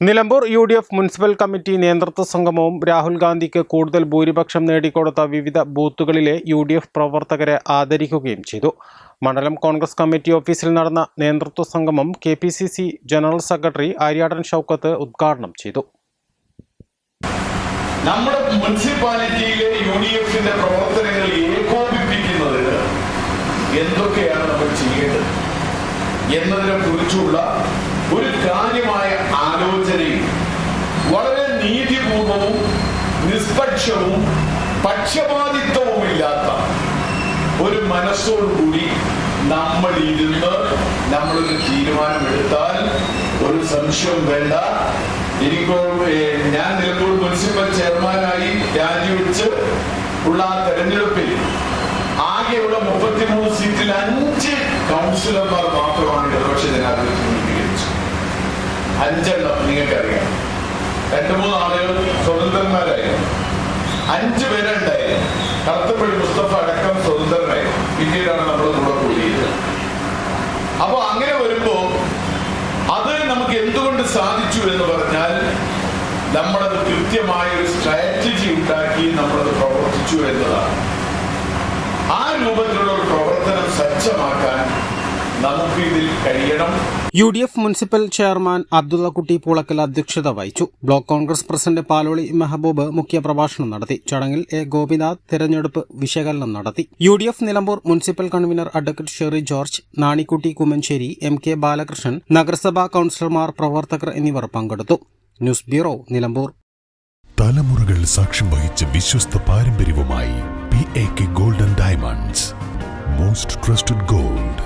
Nilambur U D F municipal committee നേതൃത്വ സംഗമവും രാഹുൽ ഗാന്ധിക്ക് കൂടുതൽ ഭൂരിപക്ഷം നേടിക്കൊടുത്ത വിവിധ ബൂത്തുകളിലെ യു ഡി എഫ് പ്രവർത്തകരെ ആദരിക്കുകയും ചെയ്തു. മണ്ഡലം കോൺഗ്രസ് കമ്മിറ്റി ഓഫീസിൽ നടന്ന നേതൃത്വ സംഗമം K P C C general secretary Aryadan Shoukath ഉദ്ഘാടനം ചെയ്തു. നമ്മുടെ മുനിസിപ്പാലിറ്റിയിലെ എന്തൊക്കെയാണ് നമ്മൾ ചെയ്യേണ്ടത്? എന്നതിനെ കുറിച്ചുള്ള ഒരു കാര്യമായ ആലോചനയും വളരെ നീതിപൂർവവും നിഷ്പക്ഷവും പക്ഷപാതിത്വവുമില്ലാത്ത ഒരു മനസ്സോടുകൂടി നമ്മൾ ഇരുന്ന് നമ്മളൊരു തീരുമാനമെടുത്താൽ ഒരു സംശയവും വേണ്ട. എനിക്ക് ഞാൻ നിലമ്പൂർ മുനിസിപ്പൽ ചെയർമാനായി രാജിവെച്ച് ഉള്ള ആ തെരഞ്ഞെടുപ്പിൽ ആകെയുള്ള മുപ്പത്തിമൂന്ന് സീറ്റിൽ അഞ്ച് കൗൺസിലർമാർ മാത്രമാണ് രൂപീകരിച്ചത് അഞ്ചെണ്ണം നിങ്ങൾക്കറിയാം രണ്ട് മൂന്ന് ആളുകൾ സ്വതന്ത്രന്മാരായിരുന്നു അഞ്ച് പേരുണ്ടായിരുന്നു കറുത്തപ്പള്ളി മുസ്തഫ അടക്കം സ്വതന്ത്രനായി പിന്നീടാണ് നമ്മൾ കൂടെ കൂടിയത് അപ്പൊ അങ്ങനെ വരുമ്പോ അത് നമുക്ക് എന്തുകൊണ്ട് സാധിച്ചു എന്ന് പറഞ്ഞാൽ നമ്മളത് കൃത്യമായ ഒരു സ്ട്രാറ്റജി ഉണ്ടാക്കി നമ്മളത് പ്രവർത്തിച്ചു എന്നതാണ്. ആ രൂപത്തിലുള്ള ഒരു പ്രവർത്തനം സജ്ജമാക്കാൻ നമുക്ക് ഇതിൽ കഴിയണം. U D F municipal chairman Abdullakutty Poolakkal അധ്യക്ഷത വഹിച്ചു. Block Congress president Paloli Mehboob മുഖ്യപ്രഭാഷണം നടത്തി. ചടങ്ങിൽ എ ഗോപിനാഥ് തെരഞ്ഞെടുപ്പ് വിശകലനം നടത്തി. U D F Nilambur municipal convener advocate Sherry George Nanikutty Kummancheri M K Balakrishnan നഗരസഭാ കൌൺസിലർമാർ പ്രവർത്തകർ എന്നിവർ പങ്കെടുത്തു. News bureau Nilambur. തലമുറകൾ സാക്ഷ്യം വഹിച്ച വിശ്വസ്ത പാരമ്പര്യവുമായി P A K golden diamonds most trusted gold